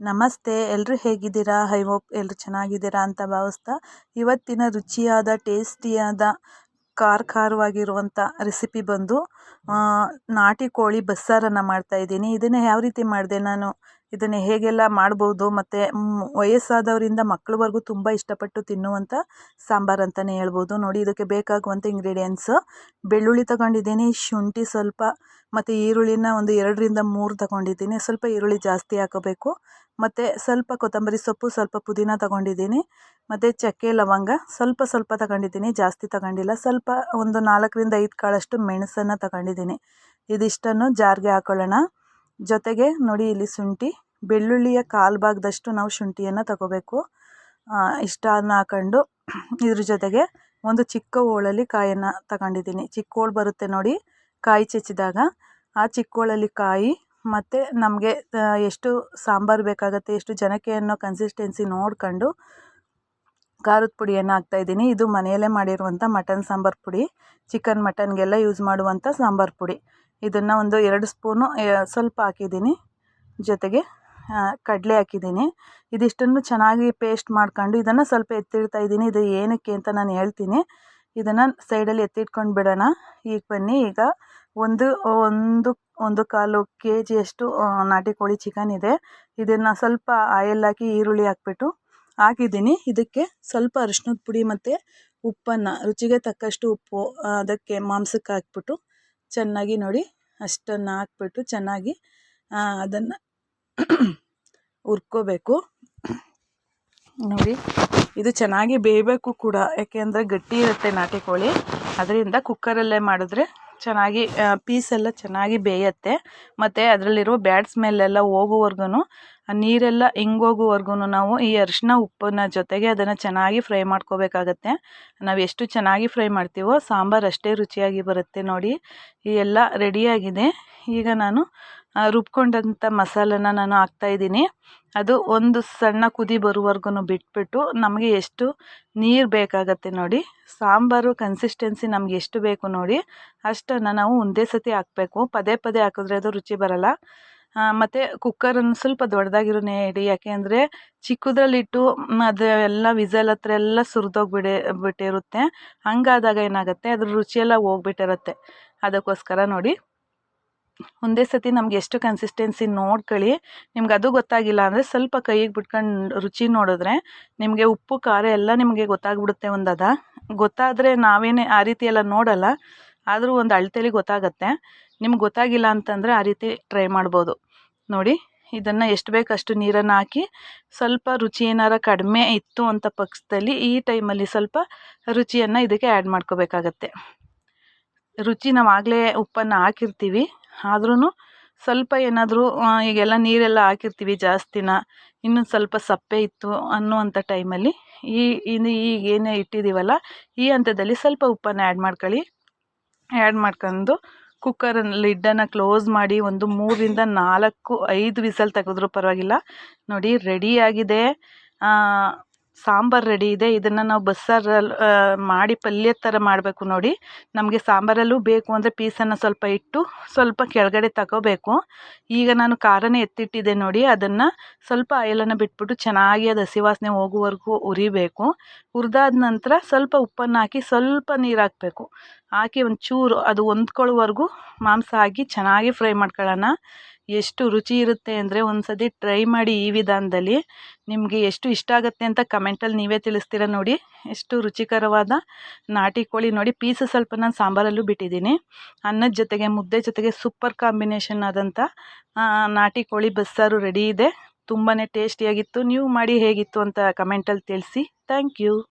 ನಮಸ್ತೆ ಎಲ್ಲರೂ ಹೇಗಿದ್ದೀರಾ? ಐ ಹೋಪ್ ಎಲ್ಲರೂ ಚೆನ್ನಾಗಿದ್ದೀರಾ ಅಂತ ಭಾವಿಸ್ತಾ ಇವತ್ತಿನ ರುಚಿಯಾದ, ಟೇಸ್ಟಿಯಾದ ಖಾರ ಖಾರವಾಗಿರುವಂಥ ರೆಸಿಪಿ ಬಂದು ನಾಟಿ ಕೋಳಿ ಬಸ್ಸಾರನ್ನು ಮಾಡ್ತಾಯಿದ್ದೀನಿ ಇದನ್ನು ಯಾವ ರೀತಿ ಮಾಡಿದೆ ನಾನು? ಇದನ್ನು ಹೇಗೆಲ್ಲ ಮಾಡ್ಬೋದು ಮತ್ತು ವಯಸ್ಸಾದವರಿಂದ ಮಕ್ಕಳವರೆಗೂ ತುಂಬ ಇಷ್ಟಪಟ್ಟು ತಿನ್ನುವಂಥ ಸಾಂಬಾರು ಅಂತಲೇ ಹೇಳ್ಬೋದು. ನೋಡಿ, ಇದಕ್ಕೆ ಬೇಕಾಗುವಂಥ ಇಂಗ್ರೀಡಿಯೆಂಟ್ಸ್ ಬೆಳ್ಳುಳ್ಳಿ ತಗೊಂಡಿದ್ದೀನಿ, ಶುಂಠಿ ಸ್ವಲ್ಪ, ಮತ್ತು ಈರುಳ್ಳಿನ ಒಂದು ಎರಡರಿಂದ ಮೂರು ತಗೊಂಡಿದ್ದೀನಿ. ಸ್ವಲ್ಪ ಈರುಳ್ಳಿ ಜಾಸ್ತಿ ಹಾಕೋಬೇಕು. ಮತ್ತು ಸ್ವಲ್ಪ ಕೊತ್ತಂಬರಿ ಸೊಪ್ಪು, ಸ್ವಲ್ಪ ಪುದೀನ ತಗೊಂಡಿದ್ದೀನಿ. ಮತ್ತು ಚಕ್ಕೆ, ಲವಂಗ, ಸ್ವಲ್ಪ ಸ್ವಲ್ಪ ತಗೊಂಡಿದ್ದೀನಿ, ಜಾಸ್ತಿ ತಗೊಂಡಿಲ್ಲ. ಸ್ವಲ್ಪ ಒಂದು ನಾಲ್ಕರಿಂದ ಐದು ಕಾಳಷ್ಟು ಮೆಣಸನ್ನು ತಗೊಂಡಿದ್ದೀನಿ. ಇದಿಷ್ಟನ್ನು ಜಾರ್ಗೆ ಹಾಕೊಳ್ಳೋಣ. ಜೊತೆಗೆ ನೋಡಿ, ಇಲ್ಲಿ ಶುಂಠಿ ಬೆಳ್ಳುಳ್ಳಿಯ ಕಾಲು ಭಾಗದಷ್ಟು ನಾವು ಶುಂಠಿಯನ್ನು ತಗೋಬೇಕು. ಇಷ್ಟನ್ನು ಹಾಕೊಂಡು ಇದ್ರ ಜೊತೆಗೆ ಒಂದು ಚಿಕ್ಕ ಹೋಳಲ್ಲಿ ಕಾಯನ್ನು ತಗೊಂಡಿದ್ದೀನಿ. ಚಿಕ್ಕ ಹೋಳು ಬರುತ್ತೆ ನೋಡಿ, ಕಾಯಿ ಚೆಚ್ಚಿದಾಗ ಆ ಚಿಕ್ಕ ಹೋಳಲ್ಲಿ ಕಾಯಿ ಮತ್ತು ನಮಗೆ ಎಷ್ಟು ಸಾಂಬಾರು ಬೇಕಾಗುತ್ತೆ, ಎಷ್ಟು ಜನಕ್ಕೆ ಅನ್ನೋ ಕನ್ಸಿಸ್ಟೆನ್ಸಿ ನೋಡ್ಕೊಂಡು ಖಾರದ ಪುಡಿಯನ್ನು ಹಾಕ್ತಾಯಿದ್ದೀನಿ ಇದು ಮನೆಯಲ್ಲೇ ಮಾಡಿರುವಂಥ ಮಟನ್ ಸಾಂಬಾರು ಪುಡಿ, ಚಿಕನ್ ಮಟನ್ಗೆಲ್ಲ ಯೂಸ್ ಮಾಡುವಂಥ ಸಾಂಬಾರು ಪುಡಿ. ಇದನ್ನು ಒಂದು ಎರಡು ಸ್ಪೂನು ಸ್ವಲ್ಪ ಹಾಕಿದ್ದೀನಿ. ಜೊತೆಗೆ ಕಡಲೆ ಹಾಕಿದ್ದೀನಿ. ಇದಿಷ್ಟನ್ನು ಚೆನ್ನಾಗಿ ಪೇಸ್ಟ್ ಮಾಡ್ಕೊಂಡು ಇದನ್ನು ಸ್ವಲ್ಪ ಎತ್ತಿಡ್ತಾ ಇದ್ದೀನಿ. ಇದು ಏನಕ್ಕೆ ಅಂತ ನಾನು ಹೇಳ್ತೀನಿ. ಇದನ್ನು ಸೈಡಲ್ಲಿ ಎತ್ತಿಟ್ಕೊಂಡು ಬಿಡೋಣ. ಈಗ ಬನ್ನಿ. ಈಗ ಒಂದು ಒಂದು ಒಂದು ಕಾಲು ಕೆ ಜಿಯಷ್ಟು ನಾಟಿ ಕೋಳಿ ಚಿಕನ್ ಇದೆ. ಇದನ್ನು ಸ್ವಲ್ಪ ಆಯಿಲ್ ಹಾಕಿ ಈರುಳ್ಳಿ ಹಾಕ್ಬಿಟ್ಟು ಹಾಕಿದ್ದೀನಿ. ಇದಕ್ಕೆ ಸ್ವಲ್ಪ ಅರಿಶಿನದ ಪುಡಿ ಮತ್ತು ಉಪ್ಪನ್ನು, ರುಚಿಗೆ ತಕ್ಕಷ್ಟು ಉಪ್ಪು ಅದಕ್ಕೆ ಮಾಂಸಕ್ಕೆ ಹಾಕ್ಬಿಟ್ಟು ಚೆನ್ನಾಗಿ ನೋಡಿ ಅಷ್ಟನ್ನು ಹಾಕ್ಬಿಟ್ಟು ಚೆನ್ನಾಗಿ ಅದನ್ನು ಹುರ್ಕೋಬೇಕು. ನೋಡಿ, ಇದು ಚೆನ್ನಾಗಿ ಬೇಯಬೇಕು ಕೂಡ ಯಾಕೆಂದರೆ ಗಟ್ಟಿ ಇರುತ್ತೆ ನಾಟಿ ಕೋಳಿ. ಅದರಿಂದ ಕುಕ್ಕರಲ್ಲೇ ಮಾಡಿದ್ರೆ ಚೆನ್ನಾಗಿ ಪೀಸೆಲ್ಲ ಚೆನ್ನಾಗಿ ಬೇಯುತ್ತೆ. ಮತ್ತು ಅದರಲ್ಲಿರೋ ಬ್ಯಾಡ್ ಸ್ಮೆಲ್ಲೆಲ್ಲ ಹೋಗೋವರ್ಗು ನೀರೆಲ್ಲ ಹಿಂಗೋಗುವರ್ಗು ನಾವು ಈ ಅರಿಶಿನ, ಉಪ್ಪನ್ನ ಜೊತೆಗೆ ಅದನ್ನು ಚೆನ್ನಾಗಿ ಫ್ರೈ ಮಾಡ್ಕೋಬೇಕಾಗತ್ತೆ. ನಾವು ಎಷ್ಟು ಚೆನ್ನಾಗಿ ಫ್ರೈ ಮಾಡ್ತೀವೋ, ಸಾಂಬಾರು ಅಷ್ಟೇ ರುಚಿಯಾಗಿ ಬರುತ್ತೆ ನೋಡಿ. ಈ ಎಲ್ಲ ರೆಡಿಯಾಗಿದೆ ಈಗ ನಾನು ರುಬ್ಕೊಂಡಂಥ ಮಸಾಲನ ನಾನು ಹಾಕ್ತಾ ಇದ್ದೀನಿ. ಅದು ಒಂದು ಸಣ್ಣ ಕುದಿ ಬರುವವರ್ಗು ಬಿಟ್ಬಿಟ್ಟು ನಮಗೆ ಎಷ್ಟು ನೀರು ಬೇಕಾಗತ್ತೆ ನೋಡಿ, ಸಾಂಬಾರು ಕನ್ಸಿಸ್ಟೆನ್ಸಿ ನಮ್ಗೆ ಎಷ್ಟು ಬೇಕು ನೋಡಿ, ಅಷ್ಟನ್ನು ನಾವು ಒಂದೇ ಸತಿ ಹಾಕಬೇಕು. ಪದೇ ಪದೇ ಹಾಕಿದ್ರೆ ಅದು ರುಚಿ ಬರಲ್ಲ. ಮತ್ತು ಕುಕ್ಕರನ್ನು ಸ್ವಲ್ಪ ದೊಡ್ಡದಾಗಿರೋನೇ ಇಡಿ, ಯಾಕೆ ಅಂದರೆ ಚಿಕ್ಕದ್ರಲ್ಲಿಟ್ಟು ಅದು ಎಲ್ಲ ವಿಸಲ್ ಹತ್ರ ಎಲ್ಲ ಸುರಿದೋಗ್ಬಿಡಿ, ಬಿಟ್ಟಿರುತ್ತೆ. ಹಂಗಾದಾಗ ಏನಾಗುತ್ತೆ, ಅದ್ರ ರುಚಿಯೆಲ್ಲ ಹೋಗ್ಬಿಟ್ಟಿರುತ್ತೆ. ಅದಕ್ಕೋಸ್ಕರ ನೋಡಿ. ಒಂದೇ ಸತಿ ನಮ್ಗೆ ಎಷ್ಟು ಕನ್ಸಿಸ್ಟೆನ್ಸಿ ನೋಡ್ಕೊಳ್ಳಿ. ನಿಮ್ಗೆ ಅದು ಗೊತ್ತಾಗಿಲ್ಲ ಅಂದರೆ ಸ್ವಲ್ಪ ಕೈಗೆ ಬಿಟ್ಕೊಂಡು ರುಚಿ ನೋಡಿದ್ರೆ ನಿಮಗೆ ಉಪ್ಪು, ಖಾರ ಎಲ್ಲ ನಿಮಗೆ ಗೊತ್ತಾಗ್ಬಿಡುತ್ತೆ ಒಂದು ಅದ. ಗೊತ್ತಾದರೆ ನಾವೇನೇ ಆ ರೀತಿ ಎಲ್ಲ ನೋಡಲ್ಲ. ಆದರೂ ಒಂದು ಅಳತೆಲಿ ಗೊತ್ತಾಗುತ್ತೆ. ನಿಮ್ಗೆ ಗೊತ್ತಾಗಿಲ್ಲ ಅಂತಂದರೆ ಆ ರೀತಿ ಟ್ರೈ ಮಾಡ್ಬೋದು. ನೋಡಿ, ಇದನ್ನು ಎಷ್ಟು ಬೇಕಷ್ಟು ನೀರನ್ನು ಹಾಕಿ ಸ್ವಲ್ಪ ರುಚಿ ಏನಾರ ಕಡಿಮೆ ಇತ್ತು ಅಂತ ಪಕ್ಷದಲ್ಲಿ ಈ ಟೈಮಲ್ಲಿ ಸ್ವಲ್ಪ ರುಚಿಯನ್ನು ಇದಕ್ಕೆ ಆ್ಯಡ್ ಮಾಡ್ಕೋಬೇಕಾಗತ್ತೆ. ರುಚಿ ನಾವು ಆಗಲೇ ಉಪ್ಪನ್ನು ಹಾಕಿರ್ತೀವಿ. ಆದ್ರೂ ಸ್ವಲ್ಪ ಏನಾದರೂ ಈಗೆಲ್ಲ ನೀರೆಲ್ಲ ಹಾಕಿರ್ತೀವಿ ಜಾಸ್ತಿನ, ಇನ್ನೂ ಸ್ವಲ್ಪ ಸಪ್ಪೆ ಇತ್ತು ಅನ್ನುವಂಥ ಟೈಮಲ್ಲಿ ಈ ಇನ್ನು ಏನೇ ಇಟ್ಟಿದ್ದೀವಲ್ಲ ಈ ಹಂತದಲ್ಲಿ ಸ್ವಲ್ಪ ಉಪ್ಪನ್ನು ಆ್ಯಡ್ ಮಾಡ್ಕೊಳ್ಳಿ. ಆ್ಯಡ್ ಮಾಡ್ಕೊಂಡು ಕುಕ್ಕರನ್ನು ಲಿಡ್ಡನ್ನು ಕ್ಲೋಸ್ ಮಾಡಿ ಒಂದು ಮೂರರಿಂದ ನಾಲ್ಕು, ಐದು ವಿಸಲ್ ತೆಗೆದ್ರೂ ಪರವಾಗಿಲ್ಲ. ನೋಡಿ ರೆಡಿಯಾಗಿದೆ ಸಾಂಬಾರು ರೆಡಿ ಇದೆ. ಇದನ್ನು ನಾವು ಬಸ್ಸಾರಲ್ಲಿ ಮಾಡಿ ಪಲ್ಯದ ಥರ ಮಾಡಬೇಕು ನೋಡಿ. ನಮಗೆ ಸಾಂಬಾರಲ್ಲೂ ಬೇಕು ಅಂದರೆ ಪೀಸನ್ನು ಸ್ವಲ್ಪ ಇಟ್ಟು ಸ್ವಲ್ಪ ಕೆಳಗಡೆ ತಗೋಬೇಕು. ಈಗ ನಾನು ಖಾರನೇ ಎತ್ತಿಟ್ಟಿದೆ ನೋಡಿ. ಅದನ್ನು ಸ್ವಲ್ಪ ಆಯಿಲನ್ನು ಬಿಟ್ಬಿಟ್ಟು ಚೆನ್ನಾಗಿ ಅದು ಹಸಿವಾಸನೆ ಹೋಗುವವರೆಗೂ ಹುರಿಬೇಕು. ಹುರಿದಾದ ನಂತರ ಸ್ವಲ್ಪ ಉಪ್ಪನ್ನು ಹಾಕಿ ಸ್ವಲ್ಪ ನೀರು ಹಾಕಬೇಕು. ಹಾಕಿ ಒಂಚೂರು ಅದು ಹೊಂದ್ಕೊಳ್ಳೋವರೆಗೂ ಮಾಂಸ ಹಾಕಿ ಚೆನ್ನಾಗಿ ಫ್ರೈ ಮಾಡ್ಕೊಳ್ಳೋಣ. ಎಷ್ಟು ರುಚಿ ಇರುತ್ತೆ ಅಂದರೆ ಒಂದು ಟ್ರೈ ಮಾಡಿ ಈ ವಿಧಾನದಲ್ಲಿ. ನಿಮಗೆ ಎಷ್ಟು ಇಷ್ಟ ಆಗುತ್ತೆ ಅಂತ ಕಮೆಂಟಲ್ಲಿ ನೀವೇ ತಿಳಿಸ್ತೀರ ನೋಡಿ. ಎಷ್ಟು ರುಚಿಕರವಾದ ನಾಟಿ ಕೋಳಿ ನೋಡಿ. ಪೀಸು ಸ್ವಲ್ಪ ನಾನು ಸಾಂಬಾರಲ್ಲೂ ಬಿಟ್ಟಿದ್ದೀನಿ. ಅನ್ನದ ಜೊತೆಗೆ, ಮುದ್ದೆ ಜೊತೆಗೆ ಸೂಪರ್ ಕಾಂಬಿನೇಷನ್ ಆದಂಥ ನಾಟಿ ಕೋಳಿ ಬಸ್ಸಾರು ರೆಡಿ ಇದೆ. ತುಂಬಾ ಟೇಸ್ಟಿಯಾಗಿತ್ತು ನೀವು ಮಾಡಿ ಹೇಗಿತ್ತು ಅಂತ ಕಮೆಂಟಲ್ಲಿ ತಿಳಿಸಿ. Thank you